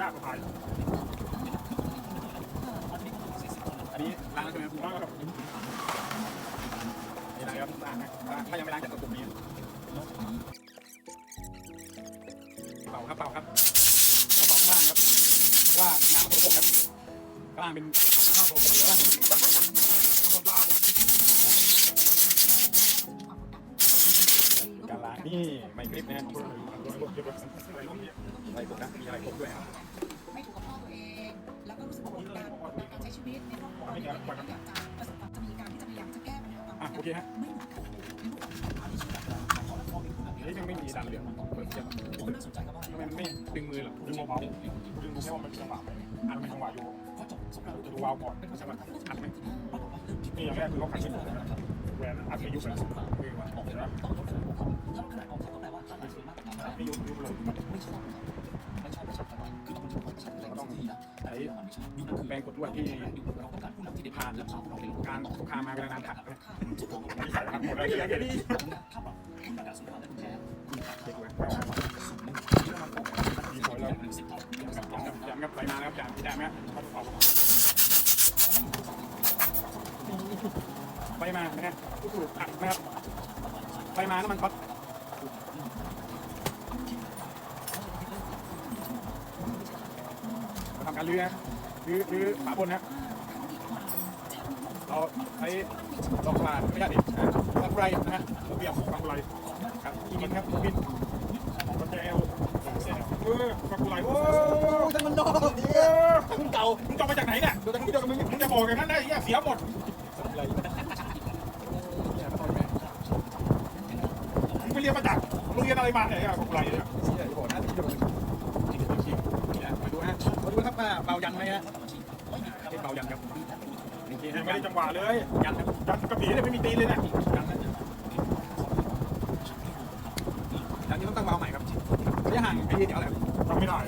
ยากกว่าพายอันนี้ล้างแล้วใช่ไหมครับมากครับนี่ล้างครับล้างนะล้างถ้ายังไม่ล้างจากกระปุกนี้เป่าครับเป่าครับเอาเป่าข้างล่างครับ ว่าน้ำมันสกปรกครับข้างล่างเป็นข้าวสกปรกแล้วล่าง นี่ไม่คลิปนะอะไรพวกนะมีอะไรพวกด้วยไม่ถูกกับพ่อตัวเอง แล้วก็รู้สึกว่ากดดันการใช้ชีวิตในครอบครัวไม่อยากจะประสบความจะมีการที่จะพยายามจะแก้ปัญหาอะโอเคฮะไม่เหมือนกันไม่เหมือนกันอันนี้ชื่อแบบนี่ยังไม่มีดันเหลืองเปิดเทียบผมน่าสนใจครับทำไมมันไม่ดึงมือหรอดึงเบาๆดึงดูแค่ว่ามันจังหวะไหมอันเป็นจังหวะอยู่จะดูวาวก่อนใช่ไหมอัดไหมนี่อย่างแรกคือเขาขัดขึ้นแหวนอัดไม่ยุบเลย ว่ะต้องลดขนาดของเขาถ้าขนาดของเขาก็แปลว่าถ้าสวยมากไม่ยุบยุบเลยไม่ชอบไม่ชอบไม่ชอบคือต้องเป็นคนที่ชอบอะไรก็ต้องดีนะแต่ที่เราไม่ชอบยุคนั้นคือแรงกดด้วยที่เราต้องการผู้นำที่ได้ผ่านและผ่านเราเป็นการสงครามมาเวลานานถัดนี่ใส่หักหมดเลยอย่างนี้ถ้าแบบคุณประกาศสงครามและคุณแพ้คุณขาดเด็กเว้ยมีสวยเลยสิบเท่าจำครับไปมาแล้วจำที่ได้ไหมไปมานะฮะถูกอัดนะครับ ไปมาน้ำมันช็อตทำการลื้อนะลื้อลื้อฝาบนนะเราใช้ดอกกลาไม่ใช่ดิตะไคร้นะฮะระเบียบฟังไรครับอีกินครับบินมันจะเอวเออฟังกูไรโอ้ท่านมันดอกเออคุณเก่ามึงจะมาจากไหนเนี่ยดูตั้งที่เดียวกับมึงมึงจะบอกอย่างนั้นได้เสียหมด อะไรเนี่ยต่อยแม่ มึงไปเรียนมาจากโรงเรี ยนอะไรมาเนี่ยฟังไรเนี่ยเสียบอกน้าที่เดียวกับมึงมาดูฮะมาดูครับว่าเบายันไหมฮะเบายันครับยังไม่ได้จังหวะเลยยันครับกระบี่เนี่ยไม่มีตีเลยนี่ยยันนะยันนี้ต้องตั้งเบาใหม่ครับระยะห่างไอ้เดี๋ยวแหละทำไม่ได้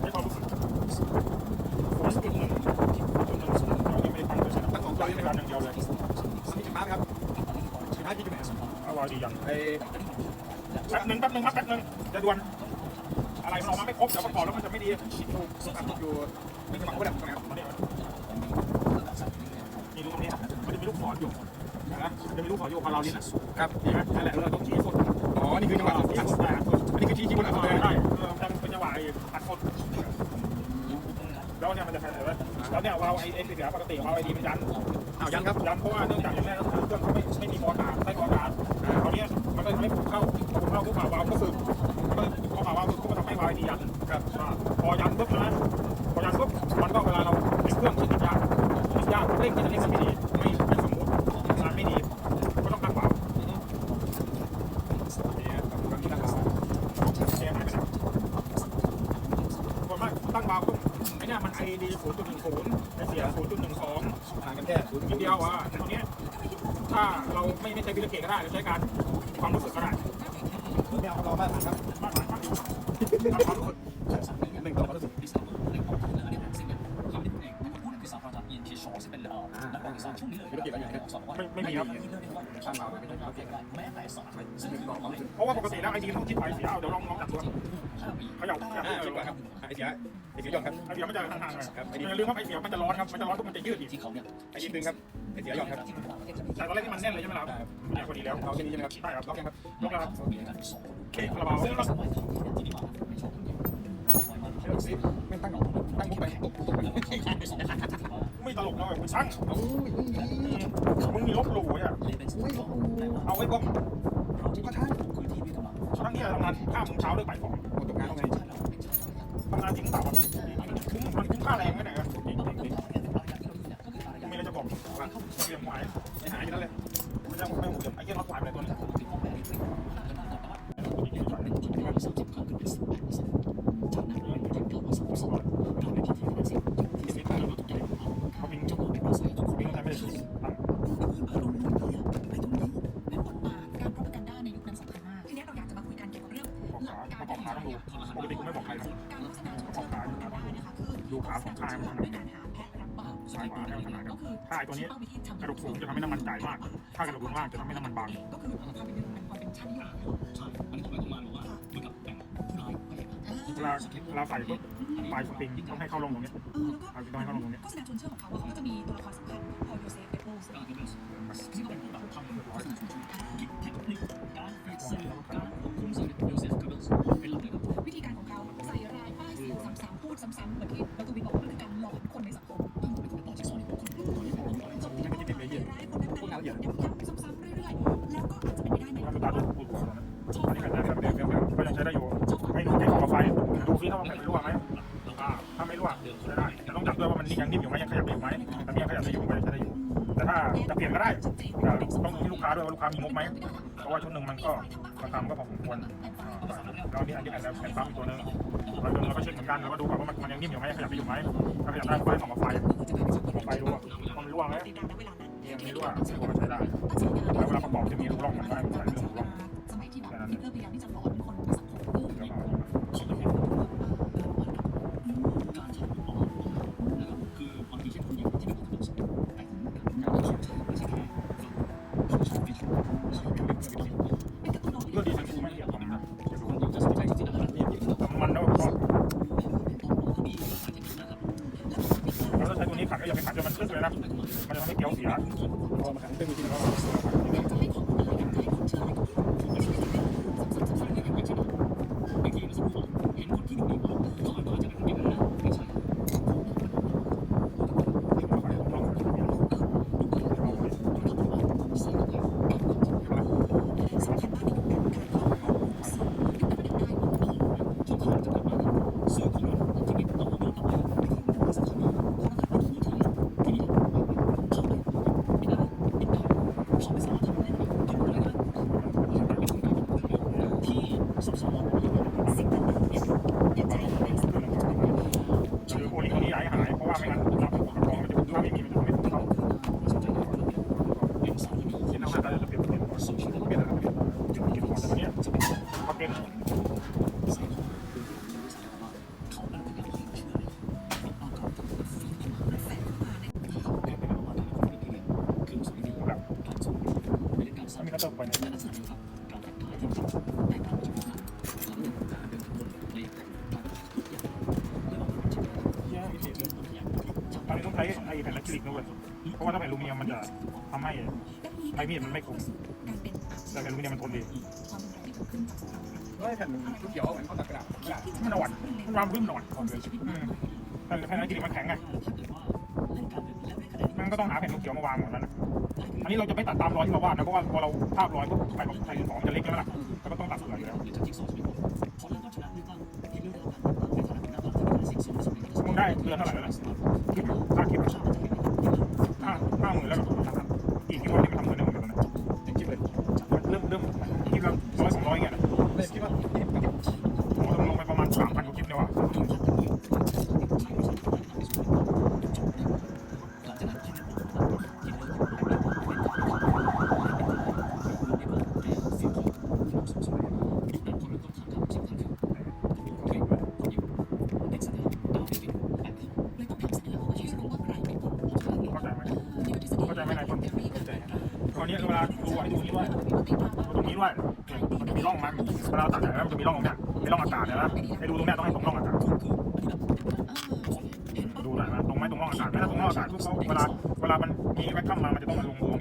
ให้ความรู้สึกฝนจุดหนึ่งจุดหนึ่งศูนย์เรายังไม่ตั้งเลยตั้งสองเราไม่ได้ทันอย่างเดียวเลยนี่จะมาครับสุดท้ายพี่จะไหนเอาวาดียังไอ้ แป๊บหนึ่งแป๊บหนึ่งครับแป๊บหนึ่งจะด่วน อะไรมันออกมาไม่ครบเดี๋ยวประกอบแล้วมันจะไม่ดีถูกสุดท้ายอยู่ไม่จังหวะก็ดับตรงนี้ครับมาเนี่ยนี่ดูตรงนี้มันจะมีลูกศรอยู่นะจะมีลูกศรอยู่พอเรานี่นะครับนี่ไหมนั่นแหละเราต้องชี้สุดอ๋อนี่คือจังหวะชี้อัดสุดได้อันนี้คือชี้ชี้บนอัดใช่เลยใช่เออมันเป็นจังหวะอัดคนแล้วเนี่ยมันจะใช่ไหมแล้วเนี่ยวาล์วไอเอ็กซ์เสียปกติวาล์วไอดีมันยันอ้าวยันครับยันเพราะว่าเนื่องจากอย่างแรกก็คือเครื่องเขาไม่ไม่มีกอากาศใช้กอากาศคราวนี้มันก็ทำให้ผมเข้า ร่งก็จะเร่งมันไม่ดีไม่ไม่สมบูรณ์งานไม่ดีก็ต้องตั้งวาล์วนี่ครับตรงนี้นะครับแก้หายไปไหนส่วนมากตั้งวาล์วปุ๊บไอ้นี่มันไอดีศูนย์จุดหนึ่งศูนย์ไอเสียศูนย์จุดหนึ่งสองห่างกันแค่ศูนย์เดียวอะตรงเนี้ยถ้าเราไม่ไม่ใช้วิลเกตก็ได้เราใช้การความรู้สึกก็ได้ไม่เอาเรามาผ่านครับมากกว่าความรู้สึกความรู้สึกหนึ่งต่อความรู้สึกาสตร์ช่วงนี้เลยสอนว่าไม่ไม่มีครับตั้งมาไม่ได้เอาเก่งได้แม้แต่สอนซึ่งเป็นความรู้สึกเพราะว่าปกติแล้วไอดีต้องคิดไปเสียเอาเดี๋ยวลองลองจับดูห้าปีเขย่าเขย่าอ่าคิดก่อนครับไอเสียไอเสียยอดครับไอเสียมันจะห่างๆหน่อยอย่าลืมว่าไอเสียมันจะร้อนครับมันจะร้อนปุ๊บมันจะยืดอีกที่เขาเนี่ยไอยิงดึงครับไอเสียยอดครับที่ต่างประเทศจะมีแต่ตอนแรกที่มันแน่นเลยใช่ไหมล่ะเนี่ยพอดีแล้วเอาแค่นี้ใช่ไหมครับใช่ครับล็อกยังครับยกแล้วครับการสอนเคคาราบาวซึ่งสมัยที่ที่นี่มาไม่ชอบคนเดียวไม่ตั้งตั้งมุกไปตกตกไไม่ตลกนะเว้ยมึงช่างมึงมีลบหลู่อะเอาไว้บ้องเราที่ว่าท่านพื้นที่ด้วยกำลังทั้งนี้ทำงานข้ามโมงเช้าด้วยบ่ายสองตกงานไงทำงานจริงเปล่าคุ้มมันคุ้มค่าแรงไหมเนี่ยมีอะไรจะบอกเตรียมไว้ไอหายอยู่นั่นเลยไม่ใช่ไม่หมูเดี๋ยวไอ้เหี้ยรถไฟไปเลยตัวนี้าของข้างมันด้วยการหาแพะรับบางซ้ายขวาให้มันถนัดครับก็คือถ้าไอ้ตัวนี้กระดูกสูงจะทำให้น้ำมันจ่ายมาก ถ้ากระดูกล่างจะทำให้น้ำมันบาง ก็คือพาไปเป็นความเป็นชั้นยอดใช่อันนี้ทำไมต้องมาบอกว่าเหมือนกับแต่งผู้ร้ายพระเอกนะเวลาเวลาใส่ปุ๊บปลายสปริงต้องให้เข้าลงตรงนี้เออแล้วก็ต้องให้เข้าลงตรงนี้ก็แสดงชนเชื่อของเขาว่าเขาก็จะมีตัวละครสำคัญพอโยเซฟเปโปสซึ่งก็เป็นผู้แบบทำโฆษณาชุมชนวิธีการของเขาใส่รายป้ายสี ซ้ำๆพูดซ้ำๆเหมือนที่ประตูบินบอกมันคือการหลอนคนในสังคมร้ายคนนั้นๆย้ำๆซ้ำๆเรื่อยๆแล้วก็อาจจะเป็นไปได้ไหมก็คือตาตัวปูดหัวตอนนี้ก็ยังเดิมเดิมก็ยังใช้ได้อยู่ไม่รู้ที่ของไฟดูซิถ้ามันไม่รั่วไหมถ้าไม่รั่วใช้ได้แต่ต้องจับด้วยว่ามันยังนิ่มอยู่ไหมยังขยับอยู่ไหมแต่เนี่ยขยับได้อยู่ไหมใช้ได้อยู่แต่ถ้าจะเปลี่ยนก็ได้ต้องดูที่ลูกค้าด้วยว่าลูกค้ามีงบไหมเพราะว่าชุดหนึ่งมันก็ราคาก็พอสมควรแล้วนี่อันนี้อาจจะเป็นปั๊มตัวนึง เราเราก็เช็คเหมือนกันแล้วก็ดูว่ามันมันยังนิ่มอยู่ไหมขยับได้อยู่ไหมถ้าขยับได้ก็ให้ส่องกับไฟส่องไฟดูว่ามันรั่วไหมยังไม่รั่วรั่วใช้ได้แล้วเวลาประกอบจะมีรูร่องมันได้ใส่เรื่องรูร่อง สมัยที่แบบฮิตเลอร์พยายามที่จะหลอนคนในสังคม แล้วก็ เรื่องดีทั้งคู่ไม่เกี่ยวกับนะมันแล้วก็เราใช้ตัวนี้ขัดก็อย่าไปขัดจนมันตึ๊กเลยนะ มันจะทำให้เกี๊ยวเสียพอมันขัดตึ๊กจริงๆแล้ว คือโอลิงตัวนี้ย้ายหาย เพราะว่าไม่งั้นเราประกองมันจะถ้าไม่มีมันจะไม่เข้าคิดเอาว่าจะเปลี่ยนเปลี่ยนเปลี่ยนอะไรเปลี่ยนเปลี่ยนเปลี่ยนของแต่เนี้ยพอเปลี่ยนแบบมีกระตุกไปเนี่ยแย่พิเศษเลยตอนนี้ต้องใช้ไอ้แผ่นอะคริลิกด้วยเพราะว่าถ้าแผ่นอลูมิเนียมมันจะทำให้ใบมีดมันไม่คมแต่แผ่นอลูมิเนียมมันทนดีเฮ้ยแผ่นชุดเขียวเหมือนเขาตัดกระดาษกระดาษมันอ่อนมันวางพื้นมันอ่อนอืมแต่แผ่นอะคริลิกมันแข็งไงมันก็ต้องหาแผ่นลูกเขียวมาวางหมดแล้วนะอันนี้เราจะไม่ตัดตามรอยที่เราวาดนะเพราะว่าพอเราภาพรอยปุ๊บใบของใส่ของจะเล็กแล้วล่ะก็ต้องตัดเผื่ออยู่แล้วมึงได้เดือนเท่าไหร่แล้วนะคลิปค่าคลิปห้าห้าหมื่นแล้วอีกที่ว่าที่มันทำเงินได้หมดแล้วนะ คิดเลย เริ่มเริ่มคลิปละร้อยสองร้อยเงี้ยนะ เลยคิดว่าที่ไม่เก็บ โอ้ต้องลงไปประมาณสามพันกว่าคลิปเนี่ยว่ะเข้าใจไหมเข้าใจไหมนายคนตอนนี้เวลาดูให้ดูนี้ด้วยดูตรงนี้ด้วยมัน จะมีร่องมันเวลาตัดเนี่ยมันจะมีร่องตรงเนี้ยมีร่องอากาศเนี่ยนะให้ดูตรงเนี้ยต้องให้ตรงร่องอากาศดูหน่อยนะตรงไหมตรงร่องอากาศไม่ถ้าตรงร่องอากาศปุ๊บเขาเวลาเวลามันมีแวคคัมมามันจะต้องมาลงตรง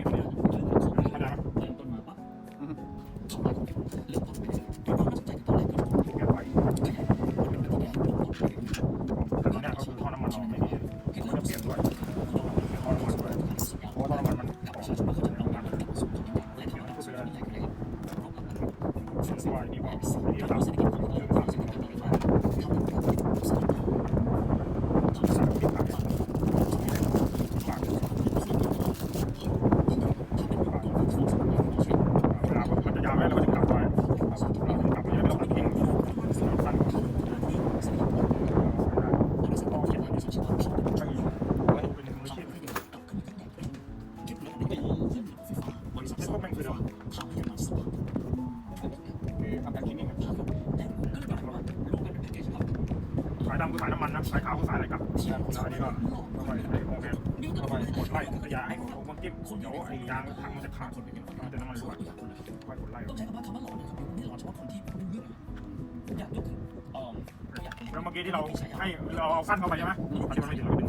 ำคือสายน้ำมันนะสายขาวคือสายอะไรกับแล้วอันนี้ก็เข้าไปไอ้โอเคเข้าไปกดไล่ขยายให้ของมันจิ้มเดี๋ยวไอ้ยางถังมันจะขาดมันจะน้ำมันรั่วค่อยกดไล่ต้องใช้คำว่าคำว่าหลอนนะครับไม่ได้หลอนเฉพาะคนที่รู้เรื่องอยากยกถึงเอ่อตัวอย่างมื่อกี้ที่เราให้เราเอาสั้นเข้าไปใช่ไหมอันนี้มันไม่ถึงเราดึง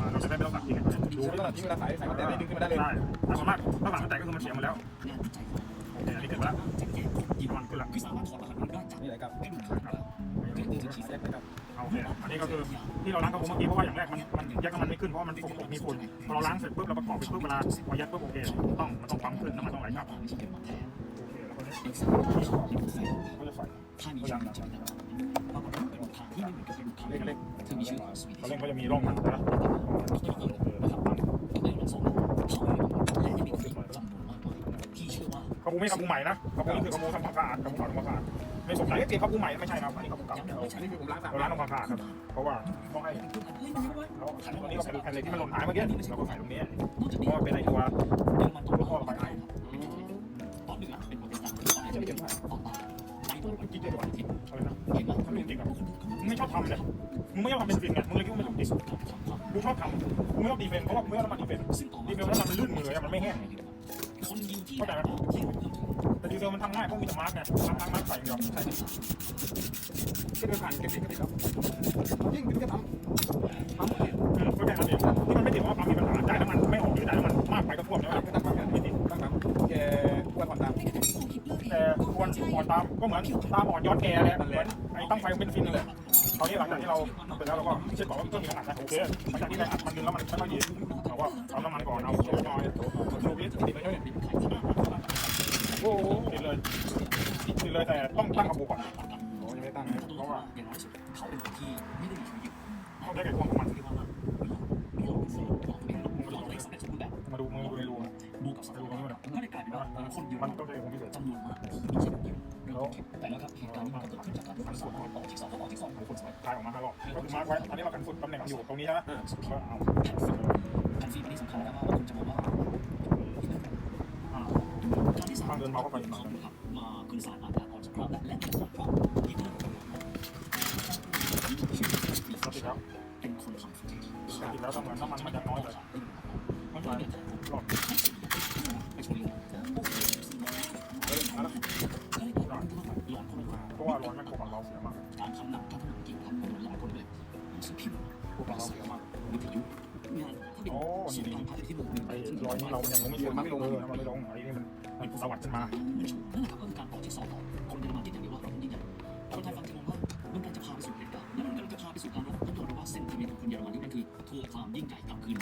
มาเราจะได้ไม่ต้องตัดทิ้งดูไม่ต้องทิ้งเวลาสายสายมันแตกได้ดึงขึ้นมาได้เลยใช่แต่ส่วนมากถ้าหลังมันแตกก็คือมันเสียหมดแล้วโอเคอันนี้ขึ้นมาแล้ว ยีมันขึ้นแล้วนี่แหละครับครับแยกไปครับโอเคอันนี้ก็คือที่เราล้างกระปุกเมื่อกี้เพราะว่าอย่างแรกมันมันแยกน้ำมันไม่ขึ้นเพราะว่ามันสกปรกมีฝุ่นพอเราล้างเสร็จปุ๊บเราประกอบไปปุ๊บเวลาพอยัดปุ๊บโอเคต้องมันต้องปั๊มขึ้นน้ำมันต้องไหลกลับโอเคแล้วก็นี้ก็จะใส่ก็ยังนะเล็กเล็กเขาเร่งก็จะมีร่องมันนะ กระปุกไม่กระปุกใหม่นะกระปุกนี่คือกระปุกทำความสะอาดกระปุกเก่าทำความสะอาดไม่สงสัยเปลี่ยนกระปุกใหม่ไม่ใช่ครับอันนี้กระปุกเก่าอันนี้คือผมล้างสามเราล้างทำความสะอาดครับเพราะว่าต้องให้แล้วตัวนี้ก็เป็นแผ่นเหล็กที่มันหล่นหายเมื่อกี้เราก็ใส่ตรงนี้เพราะว่าเป็นไอตัวตัวท่อระบายไอจะไม่เก็บผ้ากิ๊กเลยดีกว่าอะไรนะถ้าลุงกิ๊กอะมึงไม่ชอบทำเลยมึงไม่ชอบทำเป็นฟินไงมึงเลยคิดว่ามันลุงกิ๊กกูชอบทำกูไม่ชอบดีเฟนเพราะว่ากูไม่ชอบน้ำมันดีเฟนดีเฟนแล้วมันลื่นมือเลยมันไม่แห้ง เข้าใจไหมแต่ดีเฟนมันทำง่ายเพราะมีแต่มาร์กไงมาร์กมาร์กใส่เดียวใช่ที่เป็นผ่านเก็บติดก็ติดครับยิ่งเป็นก็ทำทำหมดเลยอืมก็แค่นั้นเองที่มันไม่ติดเพราะว่าปั๊มมีปัญหาจ่ายน้ำมันไม่ออกหรือจ่ายน้ำมันมากไปก็ท่วมใช่ไหมก็ตั้งปั๊มกันไม่ติดตั้งปั๊มแกควรผ่อนตามแต่ควรอ่อนตามก็เหมือนตามอ่อนย้อนแกเลยเหมือนไอ้ตั้งไฟเป็นฟินเลยตอนนี้หลังจากที่เราทำไปแล้วเราก็เช็คก่อนว่าเครื่องมีขนาดไหนโอเคหลังจากที่แรงอัดมันดึงแล้วมันไม่ค่อยดีเราก็เอาน้ำมันก่อนเอาโซ่หน่อย ติดโอ้โหติดเลยติดเลยแต่ต้องตั้งกระปุก่อนโอ้ยังไม่ตั้งเพราะว่าอย่างน้อยสุดเขาเป็นคนที่ไม่ได้มีชีวิตอยู่เขาได้แก่ความของมันที่ว่าว่าไม่เราเสียเราเป็นเราได้สำเร็จสมบูรณ์แบบมาดูมือดูในรูบวกกับสภาพก็เลยกลายเป็นว่าคนเยอะมันต้องใช้ของพิเศษจำนวนมากมีเช่นเดียวเราเก็บแต่แล้วครับเหตุการณ์นี้มันก็เกิดขึ้นจากการที่สองออกที่สองออกที่สองของคนสมัยคลายออกมาห้ารอบก็คือมาร์กไว้อันนี้เรากันสุดตำแหน่งอยู่ตรงนี้ใช่ไหมก็เอาแผ่นฟิล์มแผ่นอันนี้สำคัญแล้วว่าคุณจะมองว่า การที่สามเขาครับมาขึ้นศาลอาญาก่อนสงครามและและเป็นของพ่อที่เกิดชื่อเราติดแล้วเป็นคนทำฟิล์มติดแล้วต้องเหมือนน้ำมันมันยังน้อยเลยม่ไหวหลอดไปชนเลยเฮ้ยมาแล้วก็เลยกลายเป็นว่าหลอนคนละเพราะว่าร้อนแม่โคของเราเสียมากการทำหนังการทำหนังเกี่ยวกับคนหลายคนเลยสือพิมพ์โคของเราเสียมากวิทยุงานถ้าเป็นสื่อการพาไปที่มืองนึ่งไอ้รอยนี้เรายังไม่เจอมันไม่ลงเลยมันไม่ลงไอ้ สวัสดิ์ขึ้นมานั่นแหละครับก็คือการต่อที่สองต่อคนเยอรมันที่อย่างเดียวว่าเรายิ่งใหญ่คนไทยฟังจะมองว่ามันกำลังจะพาไปสู่เหตุการณ์แล้วมันกำลังจะพาไปสู่การรบต้องยอมรับว่าเส้นติเมนต์ของคนเยอรมันนี่มันคือทวงความยิ่งใหญ่กลับคืน